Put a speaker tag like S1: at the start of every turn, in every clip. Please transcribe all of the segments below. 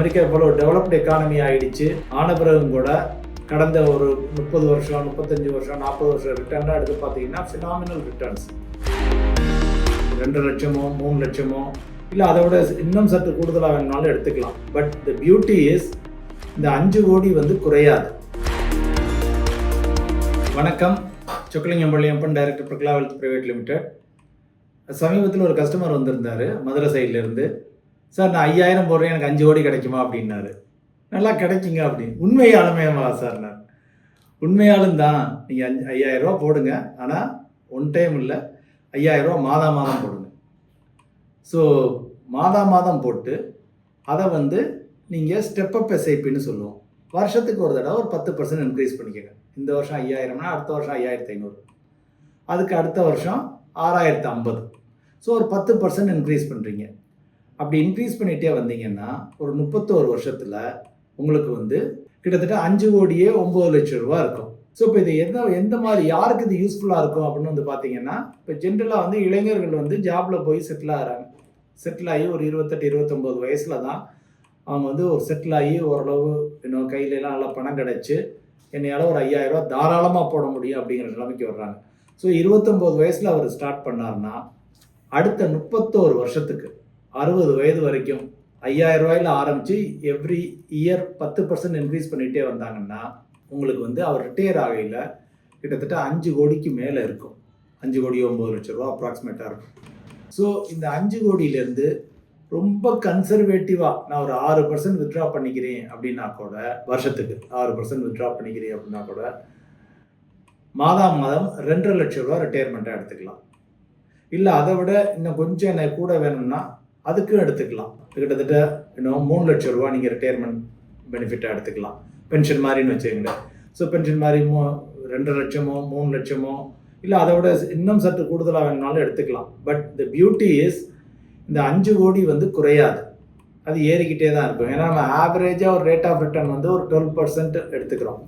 S1: America இவ்வளோ developed economy ஆகிடுச்சு ஆன பிறகும் கூட கடந்த ஒரு முப்பது வருஷம் முப்பத்தஞ்சு வருஷம் நாற்பது வருஷம் ரிட்டர்னாக எடுத்து பார்த்தீங்கன்னா ஃபினாமினல் ரிட்டர்ன்ஸ் ரெண்டு லட்சமோ மூணு லட்சமோ இல்லை அதை விட இன்னும் சற்று கூடுதலாக வேணும்னாலும் எடுத்துக்கலாம். பட் த பியூட்டி இஸ் இந்த அஞ்சு கோடி வந்து குறையாது. வணக்கம். Chockalingam Palaniappan director Prakala wealth private limited சமீபத்தில் ஒரு கஸ்டமர் வந்திருந்தார் மதுரை சைட்லேருந்து சார் நான் ஐயாயிரம் போடுறேன் எனக்கு அஞ்சு கோடி கிடைக்குமா? அப்படின்னாரு. நல்லா கிடைக்குங்க அப்படின்னு. உண்மையாலுமேவா சார் நான்? உண்மையாலும் தான். நீங்கள் அஞ்சு ஐயாயிரம் ரூபா போடுங்க. ஆனால் ஒன் டைம் இல்லை. ஐயாயிரம் ரூபா மாதா மாதம் போடுங்க. ஸோ மாதா மாதம் போட்டு அதை வந்து நீங்கள் ஸ்டெப் அப் எஸ்ஐபின்னு சொல்லுவோம். வருஷத்துக்கு ஒரு தடவை ஒரு பத்து பர்சன்ட் இன்க்ரீஸ் பண்ணிக்கோங்க. இந்த வருஷம் ஐயாயிரம்னா அடுத்த வருஷம் ஐயாயிரத்தி ஐநூறு அதுக்கு அடுத்த வருஷம் ஆறாயிரத்து ஐம்பது. ஸோ ஒரு பத்து பர்சன்ட் இன்க்ரீஸ் பண்ணுறீங்க அப்படி இன்க்ரீஸ் பண்ணிகிட்டே வந்தீங்கன்னா ஒரு முப்பத்தோரு வருஷத்தில் உங்களுக்கு வந்து கிட்டத்தட்ட அஞ்சு கோடியே ஒம்பது லட்சம் ரூபா இருக்கும். ஸோ இப்போ இது எந்த எந்த மாதிரி யாருக்கு இது யூஸ்ஃபுல்லாக இருக்கும் அப்படின்னு வந்து பார்த்தீங்கன்னா இப்போ ஜென்ரலாக வந்து இளைஞர்கள் வந்து ஜாப்பில் போய் செட்டில் ஆகிறாங்க செட்டில் ஆகி ஒரு இருபத்தெட்டு இருபத்தொம்போது வயசில் தான் அவங்க வந்து ஒரு செட்டில் ஆகி ஓரளவு இன்னும் கையிலலாம் நல்லா பணம் கிடச்சி என்னையால் ஒரு ஐயாயிரம் தாராளமாக போட முடியும் அப்படிங்கிற நிலைமைக்கு வர்றாங்க. ஸோ இருபத்தொம்போது வயசில் அவர் ஸ்டார்ட் பண்ணார்னா அடுத்த முப்பத்தோரு வருஷத்துக்கு அறுபது வயது வரைக்கும் ஐயாயிரம் ரூபாயில் ஆரம்பித்து எவ்ரி இயர் பத்து பர்சன்ட் இன்க்ரீஸ் பண்ணிகிட்டே வந்தாங்கன்னா உங்களுக்கு வந்து அவர் ரிட்டையர் ஆகையில் கிட்டத்தட்ட அஞ்சு கோடிக்கு மேலே இருக்கும். அஞ்சு கோடி ஒம்பது லட்ச ரூபா அப்ராக்சிமேட்டாக இருக்கும். ஸோ இந்த அஞ்சு கோடியிலேருந்து ரொம்ப கன்சர்வேட்டிவாக நான் ஒரு ஆறு பர்சன்ட் வித்ட்ரா பண்ணிக்கிறேன் அப்படின்னா கூட வருஷத்துக்கு ஆறு பர்சன்ட் வித்ட்ரா பண்ணிக்கிறேன் அப்படின்னா கூட மாதம் மாதம் ரெண்டரை லட்ச ரூபா ரிட்டையர்மெண்ட்டாக எடுத்துக்கலாம். இல்லை அதை விட இன்னும் கொஞ்சம் எனக்கு கூட வேணும்னா அதுக்கும் எடுத்துக்கலாம். கிட்டத்தட்ட இன்னும் மூணு லட்ச ரூபா நீங்கள் ரிட்டையர்மெண்ட் பெனிஃபிட்டாக எடுத்துக்கலாம். பென்ஷன் மாதிரின்னு வச்சுக்கோங்க ஸோ பென்ஷன் மாதிரி மூ ரெண்டு லட்சமோ மூணு லட்சமோ இல்லை அதை விட இன்னும் சற்று கூடுதலாக வேணுனாலும் எடுத்துக்கலாம். பட் த பியூட்டி இஸ் இந்த அஞ்சு கோடி வந்து குறையாது. அது ஏறிக்கிட்டே தான் இருக்கும். ஏன்னா நம்ம ஆவரேஜாக ஒரு ரேட் ஆஃப் ரிட்டர்ன் வந்து ஒரு டுவெல் பர்சன்ட் எடுத்துக்கிறோம்.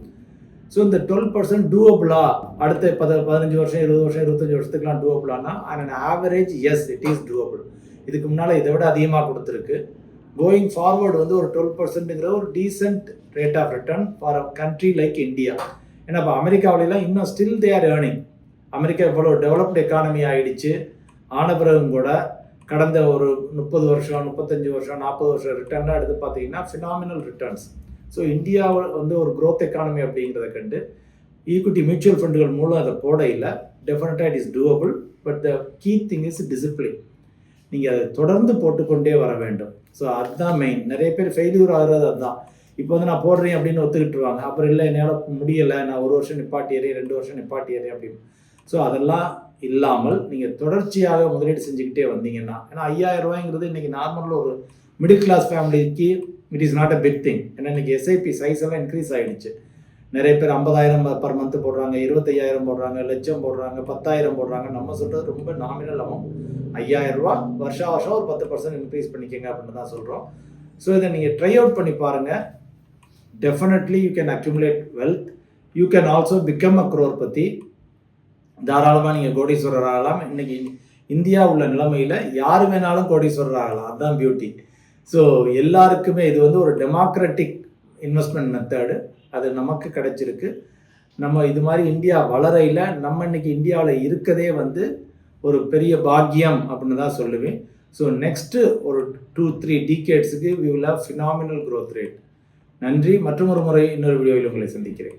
S1: ஸோ இந்த டுவெல் பர்சன்ட் டூவபிளா அடுத்த பத பதினஞ்சு வருஷம் இருபது வருஷம் இருபத்தஞ்சி வருஷத்துக்குலாம் டூவபிளானா and average as it is doable இதுக்கு முன்னால் இதை விட அதிகமாக கொடுத்துருக்கு. கோயிங் ஃபார்வர்டு வந்து ஒரு டுவெல் பர்சன்ட்டுங்கிற ஒரு decent rate of return for a country like India ஏன்னா இப்போ அமெரிக்காவிலலாம் இன்னும் still they are earning America இவ்வளோ டெவலப்டு எக்கானமி ஆகிடுச்சு ஆன பிறகும் கூட கடந்த ஒரு முப்பது வருஷம் முப்பத்தஞ்சு வருஷம் நாற்பது வருஷம் ரிட்டர்னாக எடுத்து பார்த்தீங்கன்னா ஃபினாமினல் ரிட்டர்ன்ஸ் ஸோ இந்தியாவில் வந்து ஒரு க்ரோத் எக்கானமி அப்படிங்கிறத கண்டு ஈக்குட்டி மியூச்சுவல் ஃபண்டுகள் மூலம் அதை போட இல்லை. டெஃபினட்டாக it is doable but the key thing is discipline நீங்கள் அதை தொடர்ந்து போட்டுக்கொண்டே வர வேண்டும். ஸோ அதுதான் மெயின் நிறைய பேர் ஃபெயிலியூர் ஆகிறது அதுதான். இப்போ வந்து நான் போடுறேன் அப்படின்னு ஒத்துக்கிட்டுருவாங்க அப்புறம் இல்லை என்னால் முடியலை. நான் ஒரு வருஷம் நிப்பாட்டியறேன் ரெண்டு வருஷம் நிப்பாட்டியறேன் அப்படின்னு. ஸோ அதெல்லாம் இல்லாமல் நீங்கள் தொடர்ச்சியாக முதலீடு செஞ்சுக்கிட்டே வந்தீங்கன்னா ஏன்னா ஐயாயிரம் ரூபாய்ங்கிறது இன்றைக்கி நார்மலில் ஒரு மிடில் கிளாஸ் ஃபேமிலிக்கு it is not a big thing ஏன்னா இன்றைக்கி எஸ்ஐபி சைஸ் எல்லாம் இன்க்ரீஸ் ஆகிடுச்சு நிறைய பேர் ஐம்பதாயிரம் பர் மந்த் போடுறாங்க இருபத்தையாயிரம் போடுறாங்க லட்சம் போடுறாங்க பத்தாயிரம் போடுறாங்க. நம்ம சொல்கிறது ரொம்ப நாமினல் அமௌண்ட் ஐயாயிரம் ரூபா வருஷா வருஷம் ஒரு பத்து பர்சன்ட் இன்க்ரீஸ் பண்ணிக்கங்க அப்படின்னு தான் சொல்கிறோம் ஸோ இதை நீங்கள் ட்ரை அவுட் பண்ணி பாருங்கள் definitely you can accumulate wealth you can also become a crore பற்றி தாராளமாக நீங்கள் கோடீஸ்வரர் ஆகலாம். இன்னைக்கு இந்தியா உள்ள நிலைமையில் யார் வேணாலும் கோடீஸ்வரர் ஆகலாம். அதுதான் பியூட்டி ஸோ எல்லாருக்குமே இது வந்து ஒரு டெமோக்ராட்டிக் இன்வெஸ்ட்மெண்ட் மெத்தடு அது நமக்கு கிடைச்சிருக்கு. நம்ம இது மாதிரி இந்தியா வளரையில் நம்ம இன்னைக்கு இந்தியாவில் இருக்கதே வந்து ஒரு பெரிய பாக்கியம் அப்படின்னு தான் சொல்லுவேன். ஸோ நெக்ஸ்ட்டு ஒரு two three டீகேட்ஸுக்கு we will have phenomenal growth rate நன்றி. மற்றும் ஒரு முறை இன்னொரு வீடியோவில் உங்களை சந்திக்கிறேன்.